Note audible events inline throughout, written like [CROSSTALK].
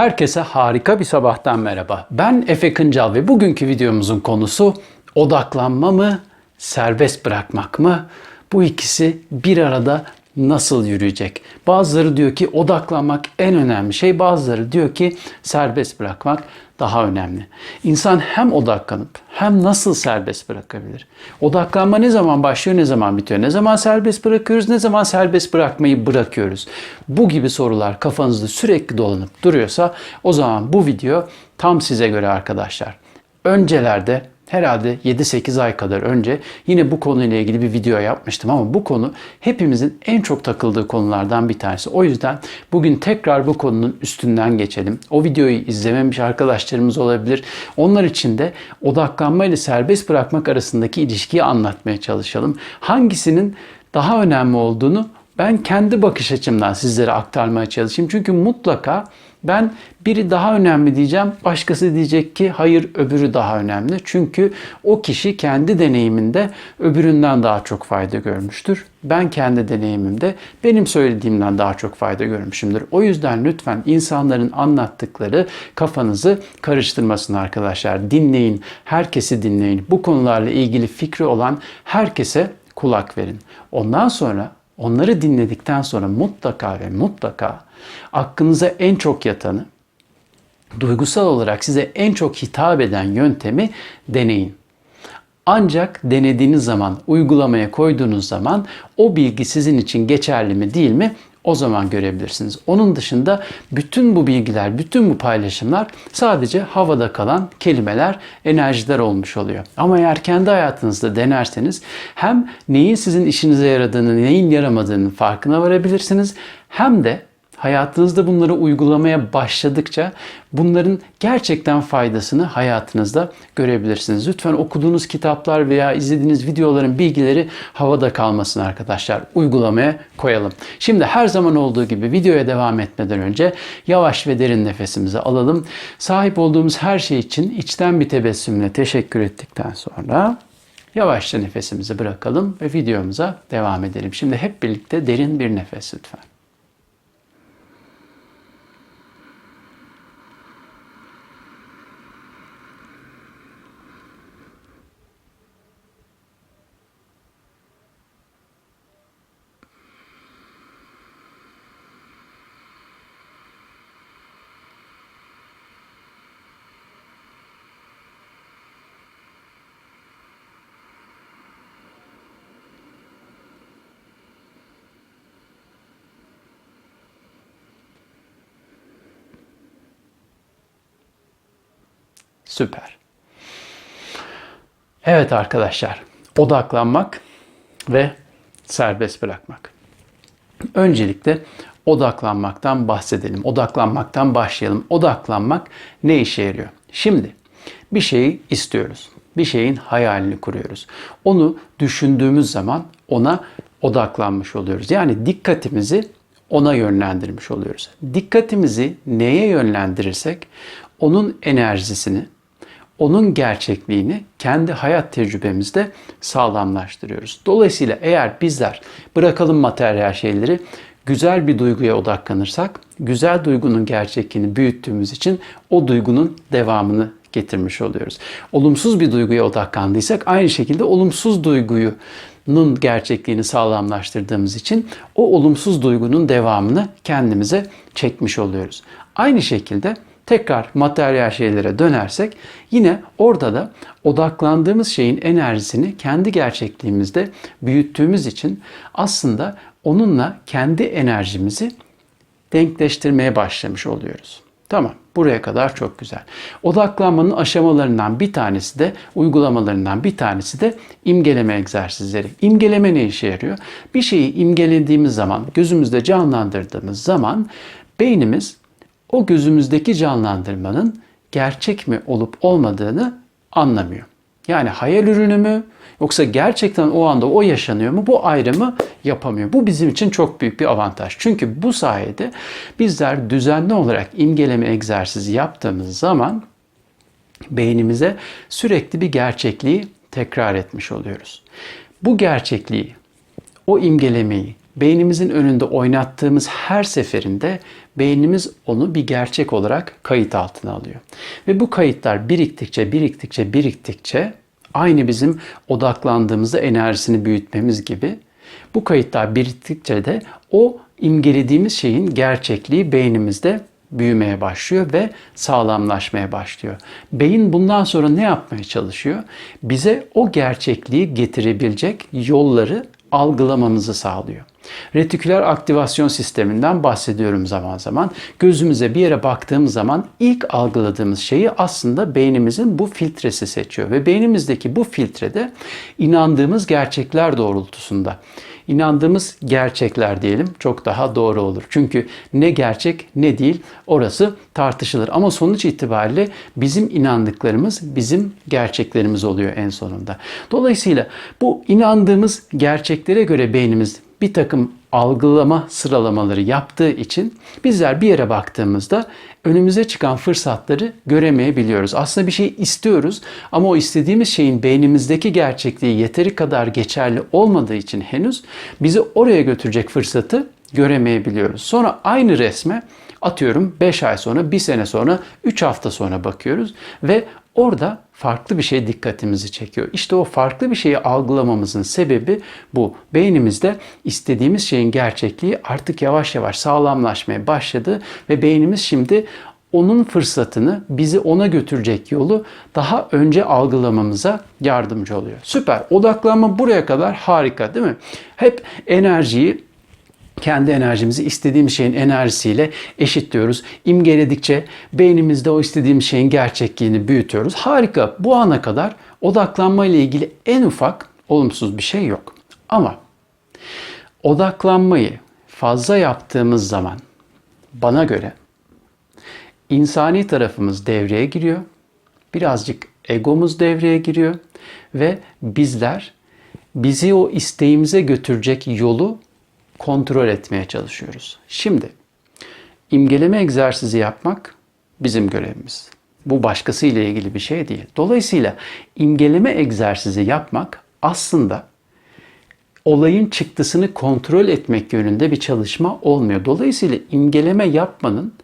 Herkese harika bir sabahtan merhaba. Ben Efe Kıncal ve bugünkü videomuzun konusu odaklanma mı, serbest bırakmak mı? Bu ikisi bir arada nasıl yürüyecek? Bazıları diyor ki odaklanmak en önemli şey, bazıları diyor ki serbest bırakmak daha önemli. İnsan hem odaklanıp hem nasıl serbest bırakabilir? Odaklanma ne zaman başlıyor, ne zaman bitiyor? Ne zaman serbest bırakıyoruz, ne zaman serbest bırakmayı bırakıyoruz? Bu gibi sorular kafanızda sürekli dolanıp duruyorsa o zaman bu video tam size göre arkadaşlar. Öncelerde herhalde 7-8 ay kadar önce yine bu konuyla ilgili bir video yapmıştım ama bu konu hepimizin en çok takıldığı konulardan bir tanesi. O yüzden bugün tekrar bu konunun üstünden geçelim. O videoyu izlememiş arkadaşlarımız olabilir. Onlar için de odaklanma ile serbest bırakmak arasındaki ilişkiyi anlatmaya çalışalım. Hangisinin daha önemli olduğunu ben kendi bakış açımdan sizlere aktarmaya çalışayım. Çünkü mutlaka ben biri daha önemli diyeceğim. Başkası diyecek ki hayır öbürü daha önemli. Çünkü o kişi kendi deneyiminde öbüründen daha çok fayda görmüştür. Ben kendi deneyimimde benim söylediğimden daha çok fayda görmüşümdür. O yüzden lütfen insanların anlattıkları kafanızı karıştırmasın arkadaşlar. Dinleyin, herkesi dinleyin. Bu konularla ilgili fikri olan herkese kulak verin. Ondan sonra onları dinledikten sonra mutlaka ve mutlaka aklınıza en çok yatanı, duygusal olarak size en çok hitap eden yöntemi deneyin. Ancak denediğiniz zaman, uygulamaya koyduğunuz zaman o bilgi sizin için geçerli mi değil mi o zaman görebilirsiniz. Onun dışında bütün bu bilgiler, bütün bu paylaşımlar sadece havada kalan kelimeler, enerjiler olmuş oluyor. Ama eğer kendi hayatınızda denerseniz hem neyin sizin işinize yaradığını, neyin yaramadığını farkına varabilirsiniz hem de hayatınızda bunları uygulamaya başladıkça bunların gerçekten faydasını hayatınızda görebilirsiniz. Lütfen okuduğunuz kitaplar veya izlediğiniz videoların bilgileri havada kalmasın arkadaşlar. Uygulamaya koyalım. Şimdi her zaman olduğu gibi videoya devam etmeden önce yavaş ve derin nefesimizi alalım. Sahip olduğumuz her şey için içten bir tebessümle teşekkür ettikten sonra yavaşça nefesimizi bırakalım ve videomuza devam edelim. Şimdi hep birlikte derin bir nefes lütfen. Süper. Evet arkadaşlar, odaklanmak ve serbest bırakmak. Öncelikle odaklanmaktan bahsedelim. Odaklanmaktan başlayalım. Odaklanmak ne işe yarıyor? Şimdi bir şeyi istiyoruz. Bir şeyin hayalini kuruyoruz. Onu düşündüğümüz zaman ona odaklanmış oluyoruz. Yani dikkatimizi ona yönlendirmiş oluyoruz. Dikkatimizi neye yönlendirirsek onun enerjisini, onun gerçekliğini kendi hayat tecrübemizde sağlamlaştırıyoruz. Dolayısıyla eğer bizler bırakalım materyal şeyleri güzel bir duyguya odaklanırsak, güzel duygunun gerçekliğini büyüttüğümüz için o duygunun devamını getirmiş oluyoruz. Olumsuz bir duyguya odaklandıysak aynı şekilde olumsuz duyguyu nun gerçekliğini sağlamlaştırdığımız için o olumsuz duygunun devamını kendimize çekmiş oluyoruz. Aynı şekilde tekrar materyal şeylere dönersek yine orada da odaklandığımız şeyin enerjisini kendi gerçekliğimizde büyüttüğümüz için aslında onunla kendi enerjimizi denkleştirmeye başlamış oluyoruz. Tamam. Buraya kadar çok güzel. Odaklanmanın aşamalarından bir tanesi de, uygulamalarından bir tanesi de imgeleme egzersizleri. İmgeleme ne işe yarıyor? Bir şeyi imgelediğimiz zaman, gözümüzde canlandırdığımız zaman beynimiz o gözümüzdeki canlandırmanın gerçek mi olup olmadığını anlamıyor. Yani hayal ürünü mü yoksa gerçekten o anda o yaşanıyor mu bu ayrımı yapamıyor. Bu bizim için çok büyük bir avantaj. Çünkü bu sayede bizler düzenli olarak imgeleme egzersizi yaptığımız zaman beynimize sürekli bir gerçekliği tekrar etmiş oluyoruz. Bu gerçekliği, o imgelemeyi beynimizin önünde oynattığımız her seferinde beynimiz onu bir gerçek olarak kayıt altına alıyor. Ve bu kayıtlar biriktikçe, biriktikçe, biriktikçe aynı bizim odaklandığımızda enerjisini büyütmemiz gibi bu kayıtlar biriktikçe de o imgelediğimiz şeyin gerçekliği beynimizde büyümeye başlıyor ve sağlamlaşmaya başlıyor. Beyin bundan sonra ne yapmaya çalışıyor? Bize o gerçekliği getirebilecek yolları algılamamızı sağlıyor. Retiküler aktivasyon sisteminden bahsediyorum zaman zaman. Gözümüze bir yere baktığımız zaman ilk algıladığımız şeyi aslında beynimizin bu filtresi seçiyor ve beynimizdeki bu filtrede inandığımız gerçekler doğrultusunda inandığımız gerçekler diyelim çok daha doğru olur. Çünkü ne gerçek ne değil orası tartışılır. Ama sonuç itibariyle bizim inandıklarımız bizim gerçeklerimiz oluyor en sonunda. Dolayısıyla bu inandığımız gerçeklere göre beynimiz bir takım algılama sıralamaları yaptığı için bizler bir yere baktığımızda önümüze çıkan fırsatları göremeyebiliyoruz. Aslında bir şey istiyoruz ama o istediğimiz şeyin beynimizdeki gerçekliği yeteri kadar geçerli olmadığı için henüz bizi oraya götürecek fırsatı göremeyebiliyoruz. Sonra aynı resme atıyorum 5 ay sonra, 1 sene sonra, 3 hafta sonra bakıyoruz ve orada farklı bir şey dikkatimizi çekiyor. İşte o farklı bir şeyi algılamamızın sebebi bu. Beynimizde istediğimiz şeyin gerçekliği artık yavaş yavaş sağlamlaşmaya başladı ve beynimiz şimdi onun fırsatını, bizi ona götürecek yolu daha önce algılamamıza yardımcı oluyor. Süper. Odaklanma buraya kadar harika değil mi? Hep enerjiyi kendi enerjimizi istediğimiz şeyin enerjisiyle eşitliyoruz. İmgeledikçe beynimizde o istediğimiz şeyin gerçekliğini büyütüyoruz. Harika. Bu ana kadar odaklanma ile ilgili en ufak olumsuz bir şey yok. Ama odaklanmayı fazla yaptığımız zaman bana göre insani tarafımız devreye giriyor. Birazcık egomuz devreye giriyor ve bizler bizi o isteğimize götürecek yolu kontrol etmeye çalışıyoruz. Şimdi imgeleme egzersizi yapmak bizim görevimiz. Bu başkası ile ilgili bir şey değil. Dolayısıyla imgeleme egzersizi yapmak aslında olayın çıktısını kontrol etmek yönünde bir çalışma olmuyor. Dolayısıyla imgeleme yapmanın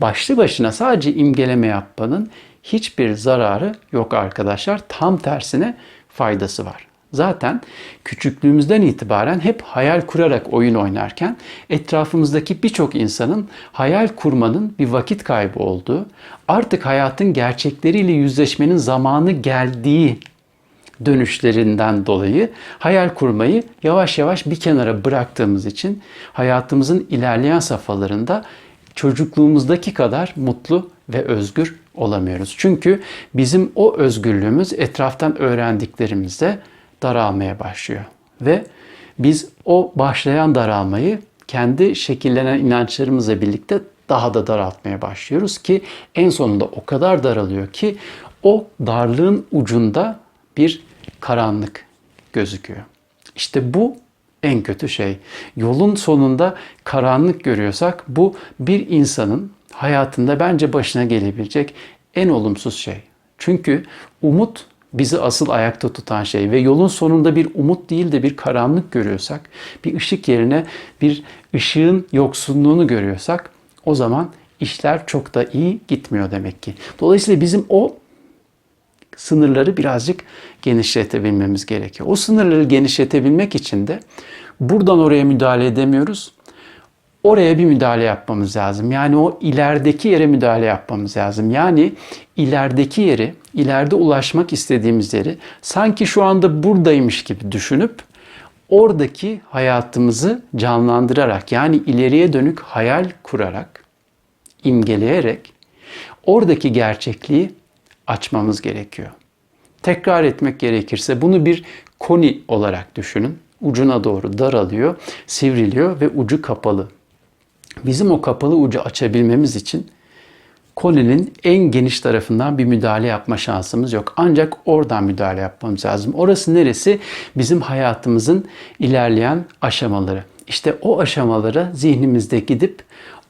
başlı başına sadece imgeleme yapmanın hiçbir zararı yok arkadaşlar. Tam tersine faydası var. Zaten küçüklüğümüzden itibaren hep hayal kurarak oyun oynarken etrafımızdaki birçok insanın hayal kurmanın bir vakit kaybı olduğu, artık hayatın gerçekleriyle yüzleşmenin zamanı geldiği dönüşlerinden dolayı hayal kurmayı yavaş yavaş bir kenara bıraktığımız için hayatımızın ilerleyen safhalarında çocukluğumuzdaki kadar mutlu ve özgür olamıyoruz. Çünkü bizim o özgürlüğümüz etraftan öğrendiklerimizde daralmaya başlıyor. Ve biz o başlayan daralmayı kendi şekillenen inançlarımızla birlikte daha da daraltmaya başlıyoruz ki en sonunda o kadar daralıyor ki o darlığın ucunda bir karanlık gözüküyor. İşte bu en kötü şey. Yolun sonunda karanlık görüyorsak bu bir insanın hayatında bence başına gelebilecek en olumsuz şey. Çünkü umut bizi asıl ayakta tutan şey ve yolun sonunda bir umut değil de bir karanlık görüyorsak, bir ışık yerine bir ışığın yoksunluğunu görüyorsak o zaman işler çok da iyi gitmiyor demek ki. Dolayısıyla bizim o sınırları birazcık genişletebilmemiz gerekiyor. O sınırları genişletebilmek için de buradan oraya müdahale edemiyoruz oraya bir müdahale yapmamız lazım. Yani o ilerideki yere müdahale yapmamız lazım. Yani ilerideki yeri, ileride ulaşmak istediğimiz yeri sanki şu anda buradaymış gibi düşünüp oradaki hayatımızı canlandırarak yani ileriye dönük hayal kurarak, imgeleyerek oradaki gerçekliği açmamız gerekiyor. Tekrar etmek gerekirse bunu bir koni olarak düşünün. Ucuna doğru daralıyor, sivriliyor ve ucu kapalı. Bizim o kapalı ucu açabilmemiz için kolinin en geniş tarafından bir müdahale yapma şansımız yok. Ancak oradan müdahale yapmamız lazım. Orası neresi? Bizim hayatımızın ilerleyen aşamaları. İşte o aşamalara zihnimizde gidip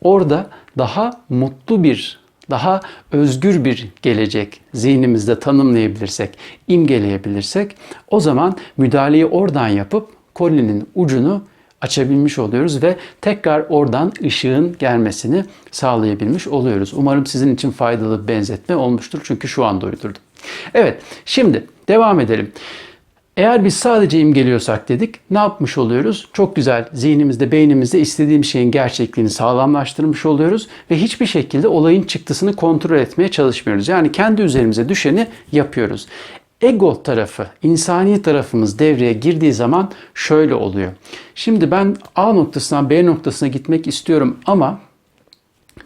orada daha mutlu bir, daha özgür bir gelecek zihnimizde tanımlayabilirsek, imgeleyebilirsek o zaman müdahaleyi oradan yapıp kolinin ucunu açabilmiş oluyoruz ve tekrar oradan ışığın gelmesini sağlayabilmiş oluyoruz. Umarım sizin için faydalı bir benzetme olmuştur çünkü şu anda uydurdum. Evet, şimdi devam edelim. Eğer biz sadece imgeliyorsak dedik, ne yapmış oluyoruz? Çok güzel zihnimizde, beynimizde istediğim şeyin gerçekliğini sağlamlaştırmış oluyoruz ve hiçbir şekilde olayın çıktısını kontrol etmeye çalışmıyoruz. Yani kendi üzerimize düşeni yapıyoruz. Ego tarafı, insani tarafımız devreye girdiği zaman şöyle oluyor. Şimdi ben A noktasından B noktasına gitmek istiyorum ama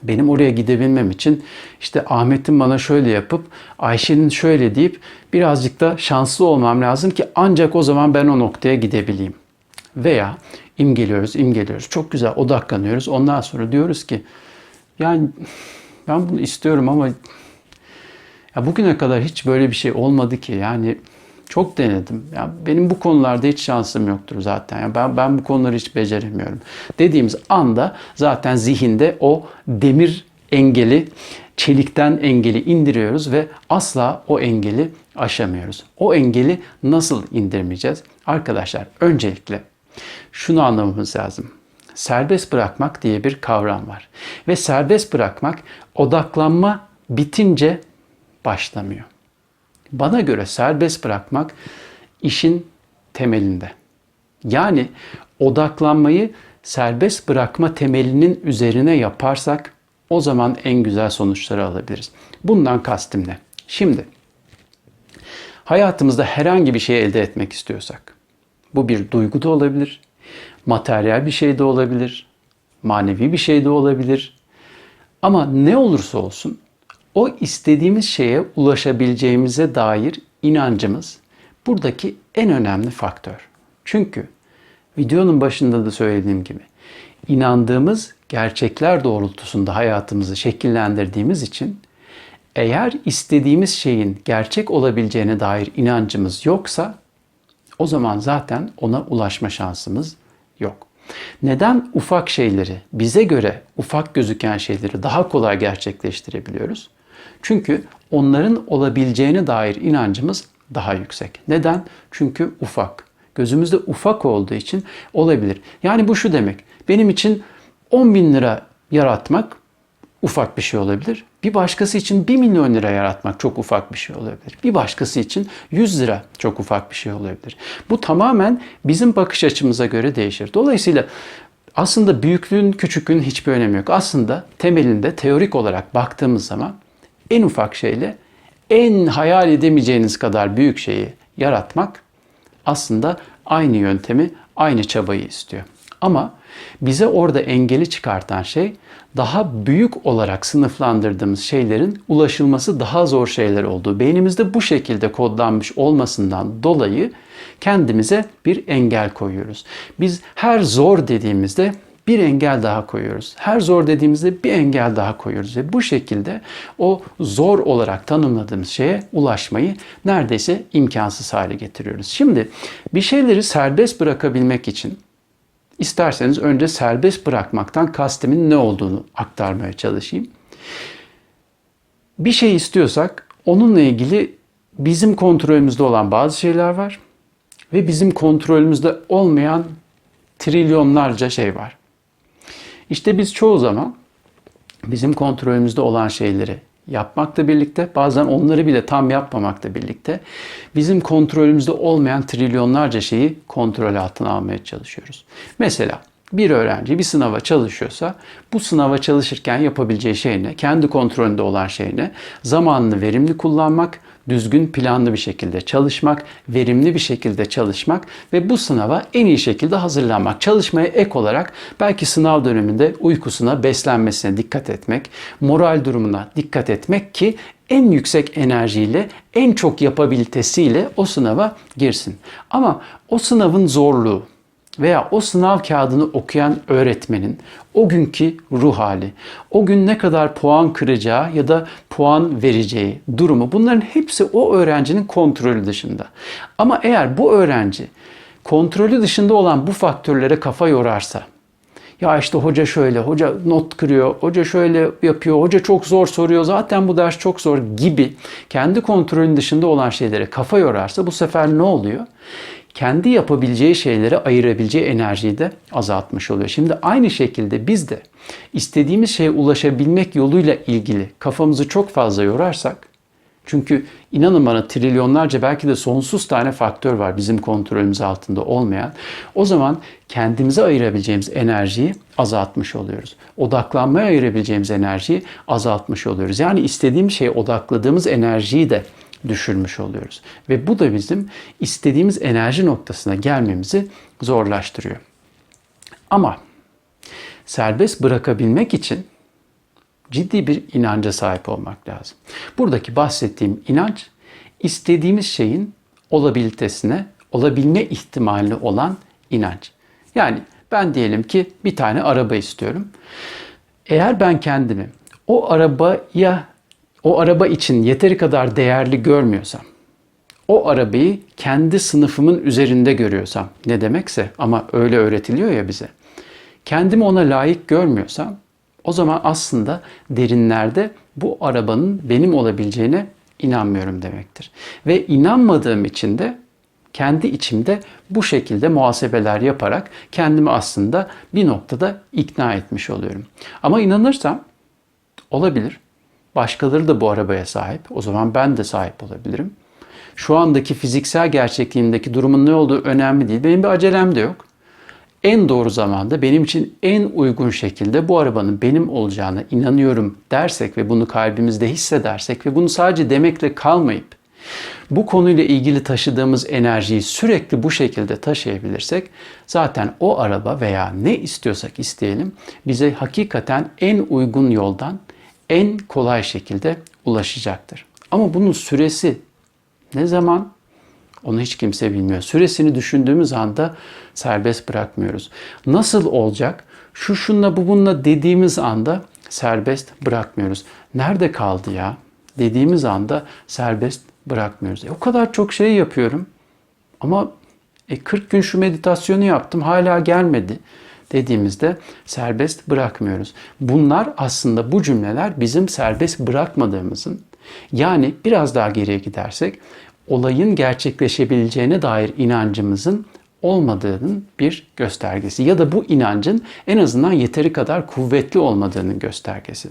benim oraya gidebilmem için işte Ahmet'in bana şöyle yapıp Ayşe'nin şöyle deyip birazcık da şanslı olmam lazım ki ancak o zaman ben o noktaya gidebileyim. Veya imgeliyoruz, imgeliyoruz. Çok güzel odaklanıyoruz. Ondan sonra diyoruz ki yani ben bunu istiyorum ama ya bugüne kadar hiç böyle bir şey olmadı ki. Yani çok denedim. Ya benim bu konularda hiç şansım yoktur zaten. Ya ben ben bu konuları hiç beceremiyorum. Dediğimiz anda zaten zihinde o demir engeli, çelikten engeli indiriyoruz ve asla o engeli aşamıyoruz. O engeli nasıl indirmeyeceğiz? Arkadaşlar öncelikle şunu anlamamız lazım. Serbest bırakmak diye bir kavram var. Ve serbest bırakmak odaklanma bitince başlamıyor. Bana göre serbest bırakmak işin temelinde. Yani odaklanmayı serbest bırakma temelinin üzerine yaparsak o zaman en güzel sonuçları alabiliriz. Bundan kastım ne? Şimdi hayatımızda herhangi bir şey elde etmek istiyorsak bu bir duygu da olabilir, materyal bir şey de olabilir, manevi bir şey de olabilir. Ama ne olursa olsun o istediğimiz şeye ulaşabileceğimize dair inancımız buradaki en önemli faktör. Çünkü videonun başında da söylediğim gibi inandığımız gerçekler doğrultusunda hayatımızı şekillendirdiğimiz için eğer istediğimiz şeyin gerçek olabileceğine dair inancımız yoksa o zaman zaten ona ulaşma şansımız yok. Neden ufak şeyleri, bize göre ufak gözüken şeyleri daha kolay gerçekleştirebiliyoruz? Çünkü onların olabileceğine dair inancımız daha yüksek. Neden? Çünkü ufak. Gözümüzde ufak olduğu için olabilir. Yani bu şu demek. Benim için 10 bin lira yaratmak ufak bir şey olabilir. Bir başkası için 1 milyon lira yaratmak çok ufak bir şey olabilir. Bir başkası için 100 lira çok ufak bir şey olabilir. Bu tamamen bizim bakış açımıza göre değişir. Dolayısıyla aslında büyüklüğün, küçüklüğün hiçbir önemi yok. Aslında temelinde teorik olarak baktığımız zaman en ufak şeyle en hayal edemeyeceğiniz kadar büyük şeyi yaratmak aslında aynı yöntemi, aynı çabayı istiyor. Ama bize orada engeli çıkartan şey daha büyük olarak sınıflandırdığımız şeylerin ulaşılması daha zor şeyler olduğu. Beynimizde bu şekilde kodlanmış olmasından dolayı kendimize bir engel koyuyoruz. Biz her zor dediğimizde bir engel daha koyuyoruz. Her zor dediğimizde bir engel daha koyuyoruz ve bu şekilde o zor olarak tanımladığımız şeye ulaşmayı neredeyse imkansız hale getiriyoruz. Şimdi bir şeyleri serbest bırakabilmek için isterseniz önce serbest bırakmaktan kastimin ne olduğunu aktarmaya çalışayım. Bir şey istiyorsak onunla ilgili bizim kontrolümüzde olan bazı şeyler var ve bizim kontrolümüzde olmayan trilyonlarca şey var. İşte biz çoğu zaman bizim kontrolümüzde olan şeyleri yapmakla birlikte bazen onları bile tam yapmamakla birlikte bizim kontrolümüzde olmayan trilyonlarca şeyi kontrol altına almaya çalışıyoruz. Mesela bir öğrenci bir sınava çalışıyorsa bu sınava çalışırken yapabileceği şey ne? Kendi kontrolünde olan şey ne? Zamanını verimli kullanmak, düzgün planlı bir şekilde çalışmak, verimli bir şekilde çalışmak ve bu sınava en iyi şekilde hazırlanmak. Çalışmaya ek olarak belki sınav döneminde uykusuna, beslenmesine dikkat etmek, moral durumuna dikkat etmek ki en yüksek enerjiyle, en çok yapabilitesiyle o sınava girsin. Ama o sınavın zorluğu, veya o sınav kağıdını okuyan öğretmenin o günkü ruh hali, o gün ne kadar puan kıracağı ya da puan vereceği durumu bunların hepsi o öğrencinin kontrolü dışında. Ama eğer bu öğrenci kontrolü dışında olan bu faktörlere kafa yorarsa, ya işte hoca şöyle, hoca not kırıyor, hoca şöyle yapıyor, hoca çok zor soruyor, zaten bu ders çok zor gibi kendi kontrolün dışında olan şeylere kafa yorarsa bu sefer ne oluyor? Kendi yapabileceği şeylere ayırabileceği enerjiyi de azaltmış oluyor. Şimdi aynı şekilde biz de istediğimiz şeye ulaşabilmek yoluyla ilgili kafamızı çok fazla yorarsak çünkü inanın bana trilyonlarca belki de sonsuz tane faktör var bizim kontrolümüz altında olmayan. O zaman kendimize ayırabileceğimiz enerjiyi azaltmış oluyoruz. Odaklanmaya ayırabileceğimiz enerjiyi azaltmış oluyoruz. Yani istediğim şeye odakladığımız enerjiyi de düşürmüş oluyoruz. Ve bu da bizim istediğimiz enerji noktasına gelmemizi zorlaştırıyor. Ama serbest bırakabilmek için ciddi bir inanca sahip olmak lazım. Buradaki bahsettiğim inanç istediğimiz şeyin olabilitesine, olabilme ihtimali olan inanç. Yani ben diyelim ki bir tane araba istiyorum. Eğer ben kendimi o arabaya o araba için yeteri kadar değerli görmüyorsam, o arabayı kendi sınıfımın üzerinde görüyorsam, ne demekse ama öyle öğretiliyor ya bize. Kendimi ona layık görmüyorsam, o zaman aslında derinlerde bu arabanın benim olabileceğine inanmıyorum demektir. Ve inanmadığım için de kendi içimde bu şekilde muhasebeler yaparak kendimi aslında bir noktada ikna etmiş oluyorum. Ama inanırsam olabilir. Başkaları da bu arabaya sahip. O zaman ben de sahip olabilirim. Şu andaki fiziksel gerçekliğimdeki durumun ne olduğu önemli değil. Benim bir acelem de yok. En doğru zamanda benim için en uygun şekilde bu arabanın benim olacağına inanıyorum dersek ve bunu kalbimizde hissedersek ve bunu sadece demekle kalmayıp bu konuyla ilgili taşıdığımız enerjiyi sürekli bu şekilde taşıyabilirsek zaten o araba veya ne istiyorsak isteyelim bize hakikaten en uygun yoldan en kolay şekilde ulaşacaktır. Ama bunun süresi ne zaman? Onu hiç kimse bilmiyor. Süresini düşündüğümüz anda serbest bırakmıyoruz. Nasıl olacak? Şu şunla bu bununla dediğimiz anda serbest bırakmıyoruz. Nerede kaldı ya? Dediğimiz anda serbest bırakmıyoruz. E, o kadar çok şey yapıyorum ama e, 40 gün şu meditasyonu yaptım hala gelmedi dediğimizde serbest bırakmıyoruz. Bunlar aslında bu cümleler bizim serbest bırakmadığımızın yani biraz daha geriye gidersek olayın gerçekleşebileceğine dair inancımızın olmadığının bir göstergesi ya da bu inancın en azından yeteri kadar kuvvetli olmadığının göstergesi.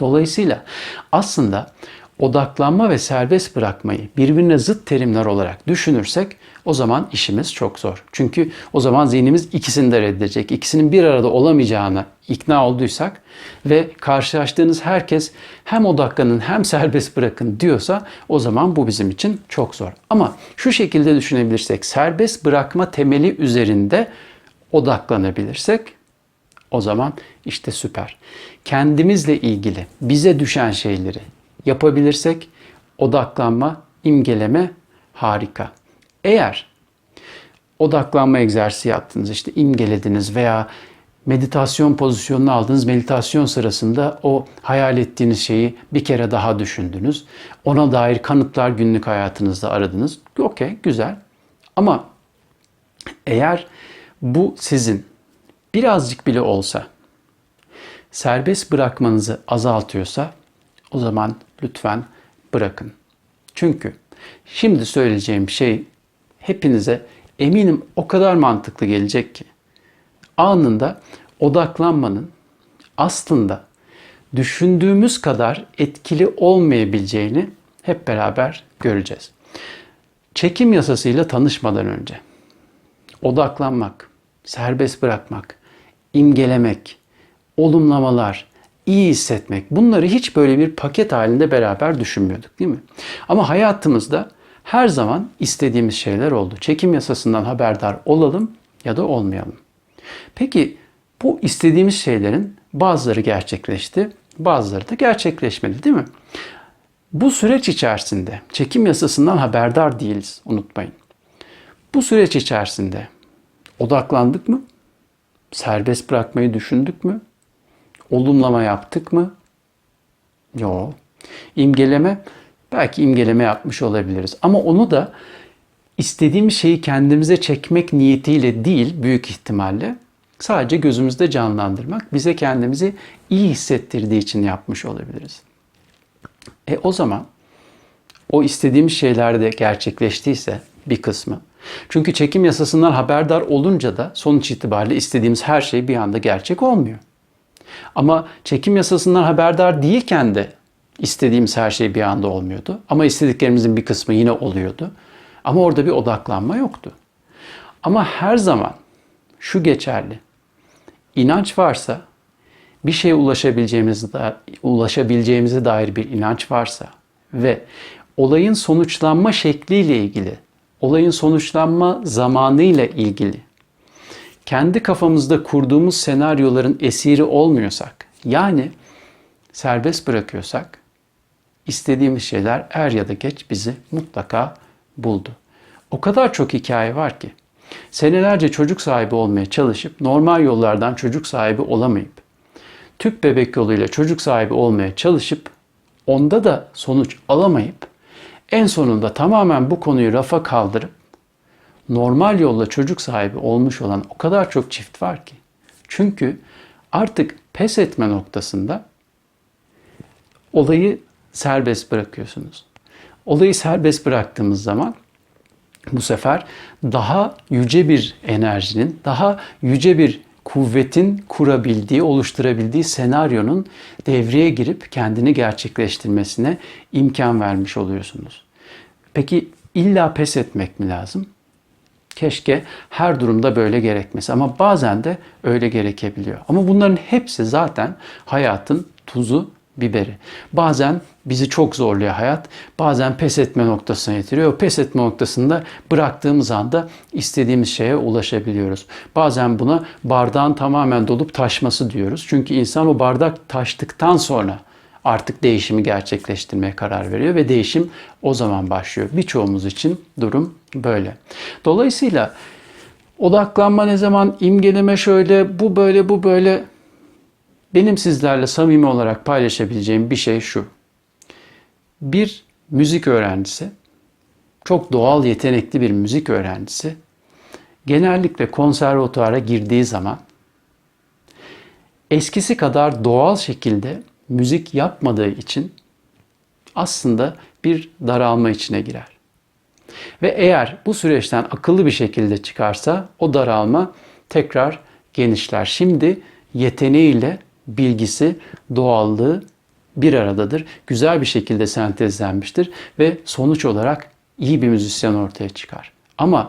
Dolayısıyla aslında odaklanma ve serbest bırakmayı birbirine zıt terimler olarak düşünürsek o zaman işimiz çok zor. Çünkü o zaman zihnimiz ikisini de reddedecek. İkisinin bir arada olamayacağına ikna olduysak ve karşılaştığınız herkes hem odaklanın hem [LAUGHS] serbest bırakın diyorsa o zaman bu bizim için çok zor. Ama şu şekilde düşünebilirsek serbest bırakma temeli üzerinde odaklanabilirsek o zaman işte süper. Kendimizle ilgili bize düşen şeyleri yapabilirsek odaklanma, imgeleme harika. Eğer odaklanma egzersizi yaptınız, işte imgelediniz veya meditasyon pozisyonunu aldınız. Meditasyon sırasında o hayal ettiğiniz şeyi bir kere daha düşündünüz. Ona dair kanıtlar günlük hayatınızda aradınız. Okey, güzel. Ama eğer bu sizin birazcık bile olsa serbest bırakmanızı azaltıyorsa o zaman lütfen bırakın. Çünkü şimdi söyleyeceğim şey hepinize eminim o kadar mantıklı gelecek ki anında odaklanmanın aslında düşündüğümüz kadar etkili olmayabileceğini hep beraber göreceğiz. Çekim yasasıyla tanışmadan önce odaklanmak, serbest bırakmak, imgelemek, olumlamalar, iyi hissetmek bunları hiç böyle bir paket halinde beraber düşünmüyorduk değil mi? Ama hayatımızda her zaman istediğimiz şeyler oldu. Çekim yasasından haberdar olalım ya da olmayalım. Peki bu istediğimiz şeylerin bazıları gerçekleşti, bazıları da gerçekleşmedi değil mi? Bu süreç içerisinde çekim yasasından haberdar değiliz unutmayın. Bu süreç içerisinde odaklandık mı? Serbest bırakmayı düşündük mü? Olumlama yaptık mı? Yok. İmgeleme belki imgeleme yapmış olabiliriz ama onu da istediğimiz şeyi kendimize çekmek niyetiyle değil büyük ihtimalle sadece gözümüzde canlandırmak bize kendimizi iyi hissettirdiği için yapmış olabiliriz. E o zaman o istediğimiz şeyler de gerçekleştiyse bir kısmı Çünkü çekim yasasından haberdar olunca da sonuç itibariyle istediğimiz her şey bir anda gerçek olmuyor. Ama çekim yasasından haberdar değilken de istediğimiz her şey bir anda olmuyordu. Ama istediklerimizin bir kısmı yine oluyordu. Ama orada bir odaklanma yoktu. Ama her zaman şu geçerli. İnanç varsa, bir şeye ulaşabileceğimiz ulaşabileceğimize dair bir inanç varsa ve olayın sonuçlanma şekliyle ilgili, olayın sonuçlanma zamanıyla ilgili kendi kafamızda kurduğumuz senaryoların esiri olmuyorsak, yani serbest bırakıyorsak, istediğimiz şeyler er ya da geç bizi mutlaka buldu. O kadar çok hikaye var ki. Senelerce çocuk sahibi olmaya çalışıp normal yollardan çocuk sahibi olamayıp tüp bebek yoluyla çocuk sahibi olmaya çalışıp onda da sonuç alamayıp en sonunda tamamen bu konuyu rafa kaldırıp normal yolla çocuk sahibi olmuş olan o kadar çok çift var ki. Çünkü artık pes etme noktasında olayı serbest bırakıyorsunuz. Olayı serbest bıraktığımız zaman bu sefer daha yüce bir enerjinin, daha yüce bir kuvvetin kurabildiği, oluşturabildiği senaryonun devreye girip kendini gerçekleştirmesine imkan vermiş oluyorsunuz. Peki illa pes etmek mi lazım? Keşke her durumda böyle gerekmesi ama bazen de öyle gerekebiliyor. Ama bunların hepsi zaten hayatın tuzu, biberi. Bazen bizi çok zorluyor hayat. Bazen pes etme noktasına getiriyor. O pes etme noktasında bıraktığımız anda istediğimiz şeye ulaşabiliyoruz. Bazen buna bardağın tamamen dolup taşması diyoruz. Çünkü insan o bardak taştıktan sonra artık değişimi gerçekleştirmeye karar veriyor ve değişim o zaman başlıyor. Birçoğumuz için durum böyle. Dolayısıyla odaklanma ne zaman imgeleme şöyle, bu böyle, bu böyle benim sizlerle samimi olarak paylaşabileceğim bir şey şu. Bir müzik öğrencisi, çok doğal yetenekli bir müzik öğrencisi genellikle konservatuara girdiği zaman eskisi kadar doğal şekilde müzik yapmadığı için aslında bir daralma içine girer. Ve eğer bu süreçten akıllı bir şekilde çıkarsa o daralma tekrar genişler. Şimdi yeteneğiyle bilgisi, doğallığı bir aradadır. Güzel bir şekilde sentezlenmiştir ve sonuç olarak iyi bir müzisyen ortaya çıkar. Ama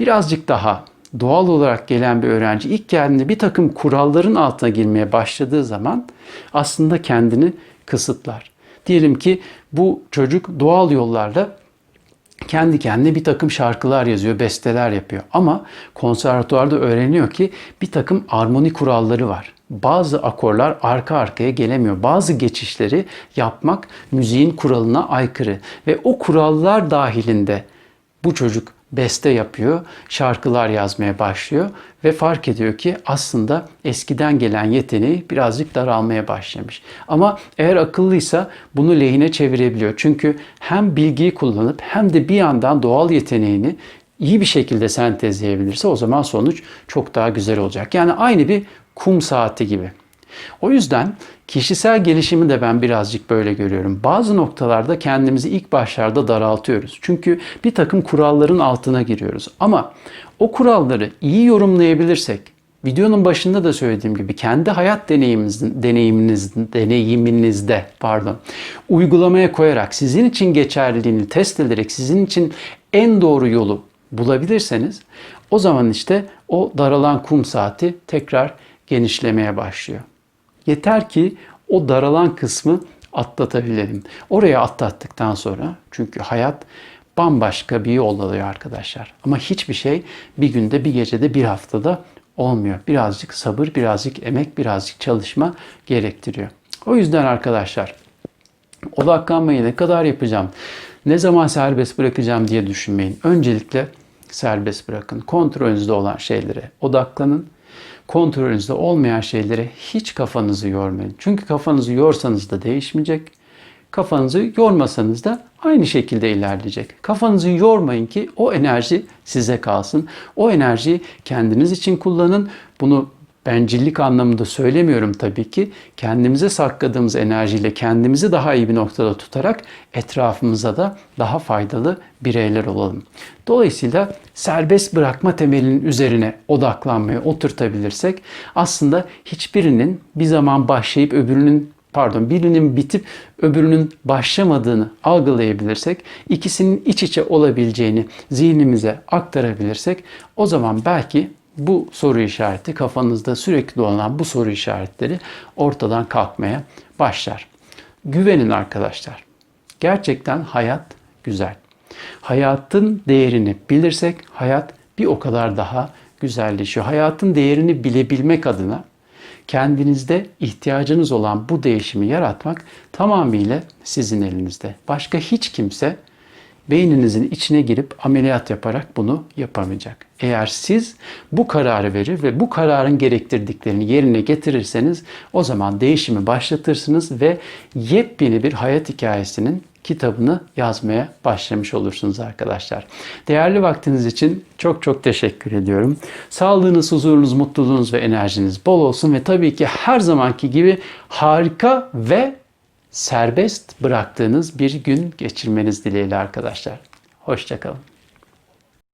birazcık daha doğal olarak gelen bir öğrenci ilk geldiğinde bir takım kuralların altına girmeye başladığı zaman aslında kendini kısıtlar. Diyelim ki bu çocuk doğal yollarla kendi kendine bir takım şarkılar yazıyor, besteler yapıyor. Ama konservatuvarda öğreniyor ki bir takım armoni kuralları var. Bazı akorlar arka arkaya gelemiyor. Bazı geçişleri yapmak müziğin kuralına aykırı. Ve o kurallar dahilinde bu çocuk beste yapıyor, şarkılar yazmaya başlıyor ve fark ediyor ki aslında eskiden gelen yeteneği birazcık daralmaya başlamış. Ama eğer akıllıysa bunu lehine çevirebiliyor. Çünkü hem bilgiyi kullanıp hem de bir yandan doğal yeteneğini iyi bir şekilde sentezleyebilirse o zaman sonuç çok daha güzel olacak. Yani aynı bir kum saati gibi. O yüzden kişisel gelişimi de ben birazcık böyle görüyorum. Bazı noktalarda kendimizi ilk başlarda daraltıyoruz. Çünkü bir takım kuralların altına giriyoruz. Ama o kuralları iyi yorumlayabilirsek, videonun başında da söylediğim gibi kendi hayat deneyiminizin, deneyiminiz, deneyiminizde pardon, uygulamaya koyarak sizin için geçerliliğini test ederek sizin için en doğru yolu bulabilirseniz o zaman işte o daralan kum saati tekrar genişlemeye başlıyor. Yeter ki o daralan kısmı atlatabilelim. Oraya atlattıktan sonra çünkü hayat bambaşka bir yol alıyor arkadaşlar. Ama hiçbir şey bir günde, bir gecede, bir haftada olmuyor. Birazcık sabır, birazcık emek, birazcık çalışma gerektiriyor. O yüzden arkadaşlar odaklanmayı ne kadar yapacağım, ne zaman serbest bırakacağım diye düşünmeyin. Öncelikle serbest bırakın. Kontrolünüzde olan şeylere odaklanın kontrolünüzde olmayan şeylere hiç kafanızı yormayın. Çünkü kafanızı yorsanız da değişmeyecek. Kafanızı yormasanız da aynı şekilde ilerleyecek. Kafanızı yormayın ki o enerji size kalsın. O enerjiyi kendiniz için kullanın. Bunu bencillik anlamında söylemiyorum tabii ki. Kendimize sakladığımız enerjiyle kendimizi daha iyi bir noktada tutarak etrafımıza da daha faydalı bireyler olalım. Dolayısıyla serbest bırakma temelinin üzerine odaklanmaya oturtabilirsek aslında hiçbirinin bir zaman başlayıp öbürünün pardon birinin bitip öbürünün başlamadığını algılayabilirsek, ikisinin iç içe olabileceğini zihnimize aktarabilirsek o zaman belki bu soru işareti kafanızda sürekli dolanan bu soru işaretleri ortadan kalkmaya başlar. Güvenin arkadaşlar. Gerçekten hayat güzel. Hayatın değerini bilirsek hayat bir o kadar daha güzelleşiyor. Hayatın değerini bilebilmek adına kendinizde ihtiyacınız olan bu değişimi yaratmak tamamıyla sizin elinizde. Başka hiç kimse beyninizin içine girip ameliyat yaparak bunu yapamayacak. Eğer siz bu kararı verir ve bu kararın gerektirdiklerini yerine getirirseniz o zaman değişimi başlatırsınız ve yepyeni bir hayat hikayesinin kitabını yazmaya başlamış olursunuz arkadaşlar. Değerli vaktiniz için çok çok teşekkür ediyorum. Sağlığınız, huzurunuz, mutluluğunuz ve enerjiniz bol olsun ve tabii ki her zamanki gibi harika ve serbest bıraktığınız bir gün geçirmeniz dileğiyle arkadaşlar. Hoşçakalın.